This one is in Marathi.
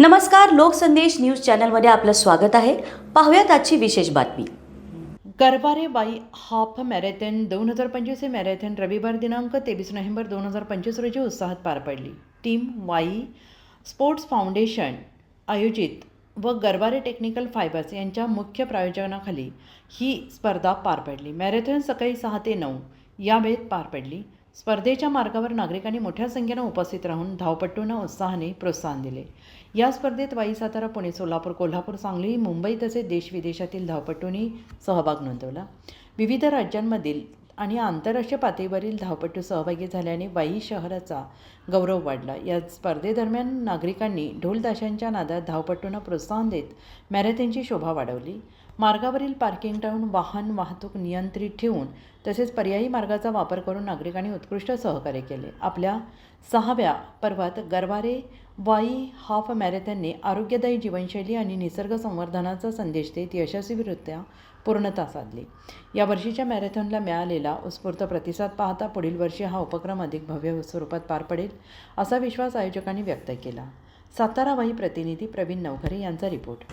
नमस्कार लोकसंदेश न्यूज चॅनलमध्ये आपलं स्वागत आहे. पाहूयात आजची विशेष बातमी. गरवारे बाई हाफ मॅरेथॉन दोन हजार पंचवीस हे मॅरेथॉन रविवार दिनांक तेवीस नोव्हेंबर दोन हजार पंचवीस रोजी उत्साहात पार पडली. टीम वाई स्पोर्ट्स फाउंडेशन आयोजित व गरवारे टेक्निकल फायबर्स यांच्या मुख्य प्रायोजनाखाली ही स्पर्धा पार पडली. मॅरेथॉन सकाळी सहा ते नऊ या वेळेत पार पडली. स्पर्धेच्या मार्गावर नागरिकांनी मोठ्या संख्येनं उपस्थित राहून धावपटूंना उत्साहाने प्रोत्साहन दिले. या स्पर्धेत वाई सातारा पुणे सोलापूर कोल्हापूर सांगली मुंबई तसेच देशविदेशातील धावपटूंनी सहभाग नोंदवला. विविध राज्यांमधील आणि आंतरराष्ट्रीय पातळीवरील धावपटू सहभागी झाल्याने वाई शहराचा गौरव वाढला. या स्पर्धेदरम्यान नागरिकांनी ढोलताशांच्या नादात धावपटूंना प्रोत्साहन देत मॅरेथॉनची शोभा वाढवली. मार्गावरील पार्किंग टाळून वाहन वाहतूक नियंत्रित ठेवून तसेच पर्यायी मार्गाचा वापर करून नागरिकांनी उत्कृष्ट सहकार्य केले. आपल्या सहाव्या पर्वात गरवारे वाई हाफ मॅरेथॉनने आरोग्यदायी जीवनशैली आणि निसर्ग संवर्धनाचा संदेश देत यशस्वीरित्या पूर्णता साधली. या वर्षीच्या मॅरेथॉनला मिळालेला उत्स्फूर्त प्रतिसाद पाहता पुढील वर्षी हा उपक्रम अधिक भव्य स्वरूपात पार पडेल असा विश्वास आयोजकांनी व्यक्त केला. सातारा वाई प्रतिनिधी प्रवीण नवघरे यांचा रिपोर्ट.